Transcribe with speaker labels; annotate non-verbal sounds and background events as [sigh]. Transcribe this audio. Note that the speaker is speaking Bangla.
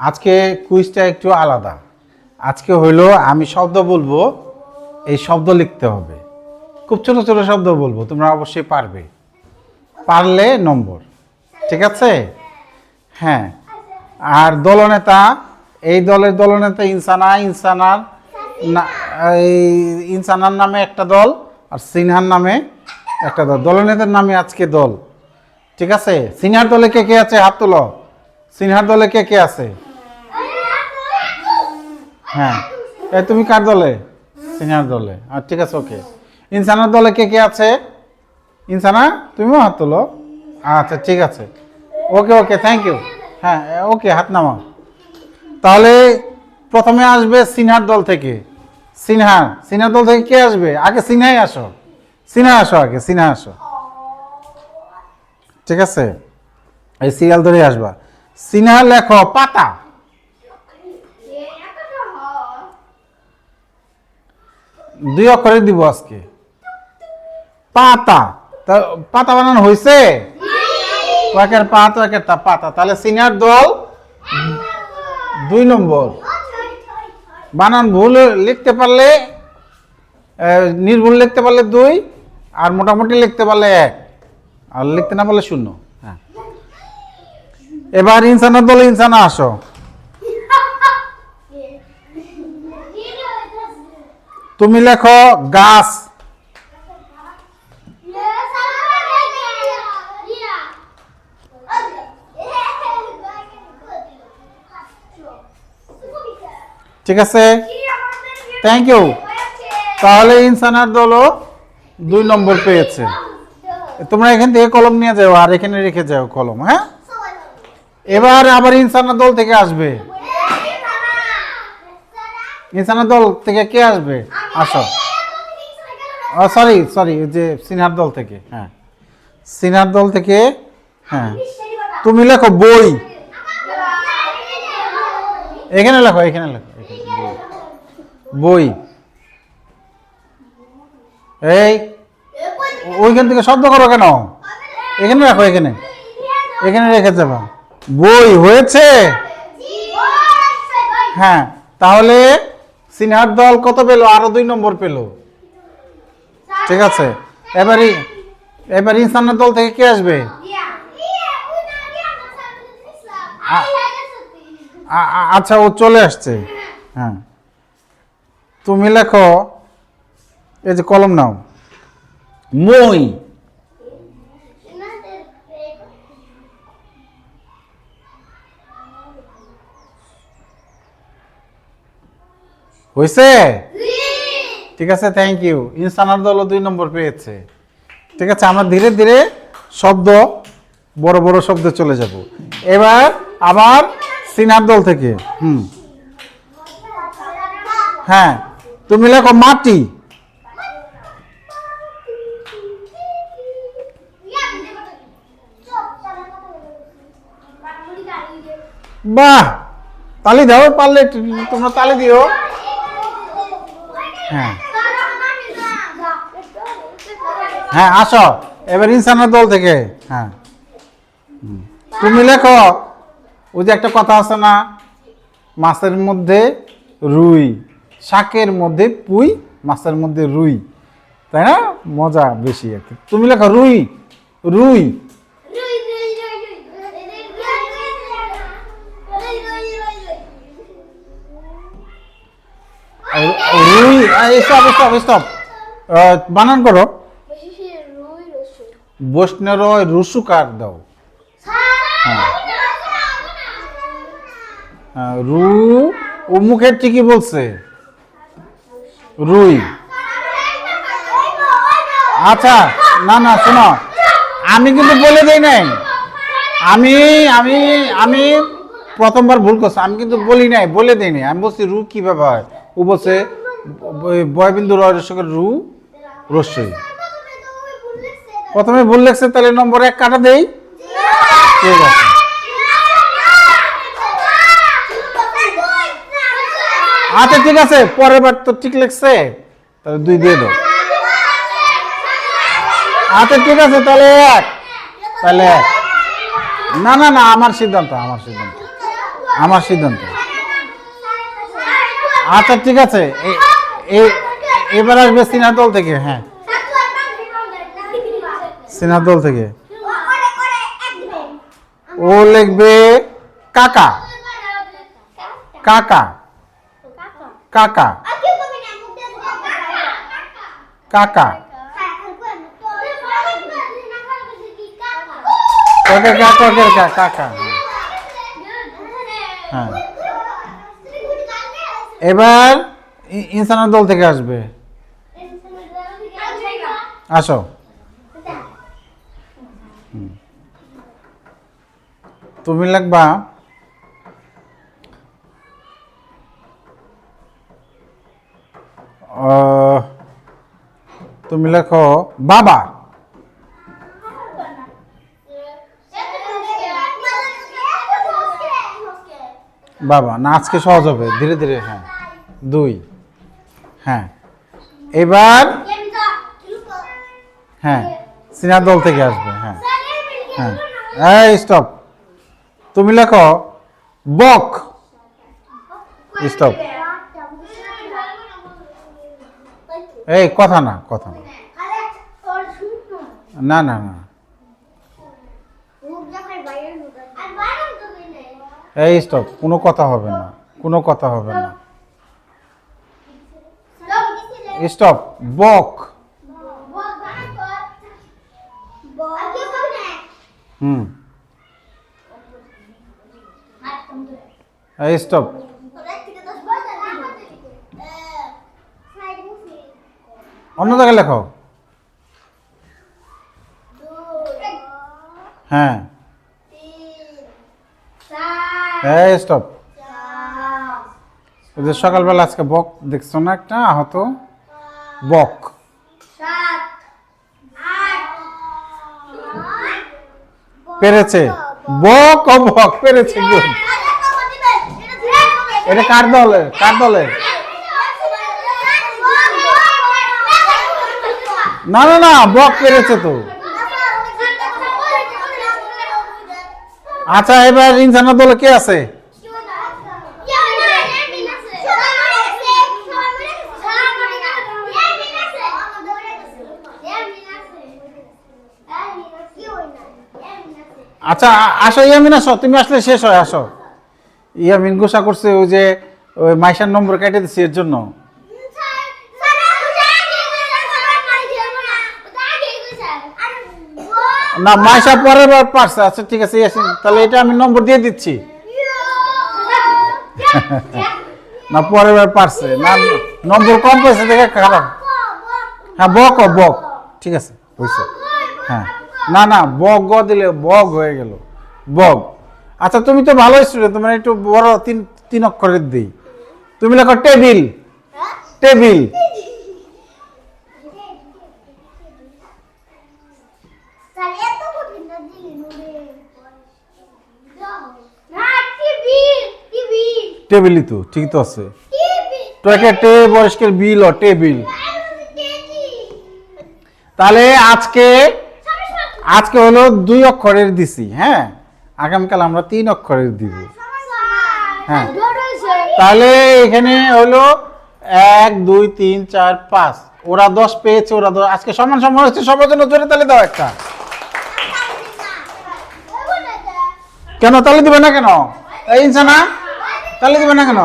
Speaker 1: আজকে কুইজটা একটু আলাদা। আজকে হইল আমি শব্দ বলব, এই শব্দ লিখতে হবে। খুব ছোট ছোট শব্দ বলব, তোমরা অবশ্যই পারবে। পারলে নম্বর, ঠিক আছে? হ্যাঁ। আর দলনেতা, এই দলের দলনেতা ইনসানা, ইনসানার না- এই ইনসানার নামে একটা দল আর সিনহার নামে একটা দল। দলনেতার নামে আজকে দল, ঠিক আছে? সিনহার দলে কে কে আছে? হাত তোলো। সিনহার দলে কে কে আছে? হ্যাঁ। এই তুমি কার দলে? সিনহার দলে। আর ঠিক আছে, ওকে। ইনসানার দলে কে কে আছে? ইনসানা তুমিও হাত তোলো। আচ্ছা ঠিক আছে। ওকে ওকে থ্যাংক ইউ হ্যাঁ ওকে, হাত নামাও। তাহলে প্রথমে আসবে সিনহার দল থেকে। সিনহা, সিনহার দল থেকে কে আসবে? আগে সিনহাই আসো। সিনহা আসো আগে, সিনহা আসো। ঠিক আছে? এই সিরিয়াল ধরে আসবা। সিনহা লেখো পাতা। দুই অক্ষরে দিব আজকে। পাতা। তা পাতা বানানো হয়েছে একের পাতা একের তা পাতা। তাহলে সিনিয়র দল দুই নম্বর। বানান ভুল লিখতে পারলে নির্ভুল লিখতে পারলে দুই আর মোটামুটি লিখতে পারলে এক। আর লিখতে না পারলে শূন্য। হ্যাঁ। এবার ইনসানের দলে ইনসানা আসো। তুমি লেখো গাছ। ঠিক আছে? থ্যাংক ইউ তাহলে ইনসানার দলও দুই নম্বর পেয়েছে। তোমরা এখান থেকে কলম নিয়ে যাও আর এখানে রেখে যাও কলম হ্যাঁ? এবার আবার ইনসানার দল থেকে আসবে। ইনসানার দল থেকে কে আসবে? আসো। সরি সরি যে সিনহার দল থেকে হ্যাঁ। সিনহার দল থেকে হ্যাঁ। তুমি লেখো বই। এখানে লেখো এখানে লেখো। বই। এই, ওইখান থেকে শব্দ করো কেন? এখানে রাখো, এখানে। এখানে রেখে যাবা। বই হয়েছে? হ্যাঁ তাহলে সিনহার দল কত পেল? আরও দুই নম্বর পেল। ঠিক আছে। এবারে, এবার ইনসানের দল থেকে কে আসবে? আচ্ছা ও চলে আসছে। হ্যাঁ। তুমি লেখো, এই যে কলম নাও। মই। হয়েছে ঠিক আছে থ্যাংক ইউ ইনসানার দলও দুই নম্বর পেয়েছে। ঠিক আছে, আমরা ধীরে ধীরে শব্দ, বড় বড় শব্দে চলে যাব। এবার আবার সিনার দল থেকে। হুম। হ্যাঁ তুমি লেখো মাটি। বাহ! তালি দাও, পারলে তোমরা তালি দিও। হ্যাঁ। হ্যাঁ আসো। এবার ইনসানের দল থেকে। হ্যাঁ। তুমি লেখো। ওই যে একটা কথা আছে না, মাছের মধ্যে রুই, শাকের মধ্যে পুই, মাছের মধ্যে রুই। তাই না? মজা বেশি আর কি। তুমি লেখো রুই রুই। রুই স্টপ স্টপ স্টপ বানান করো। রুসুকার দাও? হ্যাঁ, রু মুখের ঠিকই বলছে। রুই। আচ্ছা না না শোনো। আমি কিন্তু বলে দেই নাই। আমি আমি আমি প্রথমবার ভুল করছি। আমি কিন্তু বলি নাই বলে দেই নাই। আমি বলছি রু কীভাবে হয়? ব- বয়বিন্দু রসকের রু রস্যই প্রথমে ভুল লেখছে, তাহলে নম্বর এক কাটা দেই। ঠিক আছে। আচ্ছা ঠিক আছে, পরের বার তো ঠিক লেখছে, তাহলে দুই দিয়ে দাও। আচ্ছা ঠিক আছে, তাহলে এক। তাহলে এক। না না না, আমার সিদ্ধান্ত আমার সিদ্ধান্ত আমার সিদ্ধান্ত। আচ্ছা ঠিক আছে। এবার আসবে সিনাদল থেকে হ্যাঁ। সিনাদল থেকে। ও লিখবে কাকা। কাকা। কাকা। কাকা। কাকা কাকা কাকা। হ্যাঁ। এবার ইনসানের দল থেকে আসবে। আসো। তুমি লাগবা তুমি লেখো বাবা। বাবা, না, আজকে সহজ হবে। ধীরে ধীরে হ্যাঁ। দুই। হ্যাঁ। এবার হ্যাঁ সিনার দল থেকে আসবে হ্যাঁ। হ্যাঁ। এই স্টপ তুমি লেখো, বক। Stop. এই, কথা না কথা না। না না না। এই স্টপ কোনো কথা হবে না। কোনো কথা হবে না। স্টপ বক। হুম। এই স্টপ অন্য জায়গায় লেখো। হ্যাঁ। এই স্টপ ওই যে সকালবেলা আজকে বক দেখছ না একটা? আহত? বক। পেরেছে। বক ও বক, পেরেছে গুড এটা কার দলে? কার দলে? না না না, বক পেরেছে তো। আচ্ছা এবার ইনসানের দলে কে আছে? আচ্ছা আসো, ইয়ামিন আসো, তুমি আসলে শেষ হয়, আসো। ইয়ামিন গোসা করছে, ওই যে, ওই মাইশার নম্বর কেটে দিচ্ছে এর জন্য। না, মাইশা পরের বার পারছে। আচ্ছা ঠিক আছে তাহলে এটা আমি নম্বর দিয়ে দিচ্ছি। [laughs] না, পরের বার পারছে। না, নম্বর কম পেয়েছে, দেখে খারাপ। হ্যাঁ বক বক। ঠিক আছে হয়েছে হ্যাঁ। না না, বক, গ দিলে বগ হয়ে গেল। বগ আচ্ছা তুমি তো ভালো স্টুডেন্ট তোমার একটু বড় তিন তিন অক্ষরের দিই। তুমি লেখো টেবিল। টেবিল। টেবিলই তো, ঠিক তো আছে। ট্রাকে টে বয়স্কের বিল, ও টেবিল। তাহলে আজকে আজকে হলো দুই অক্ষরের দিছি হ্যাঁ? আগামীকাল আমরা তিন অক্ষরের দিব। হ্যাঁ। তাহলে এখানে হলো এক, দুই, তিন, চার, পাঁচ। ওরা দশ পেয়েছে, ওরা দশ। আজকে সমান সমান হচ্ছে সবার জন্য জোরে তালে দাও একটা। কেন তালে দিবে না কেন? ইনসানা তালে দিবে না কেন?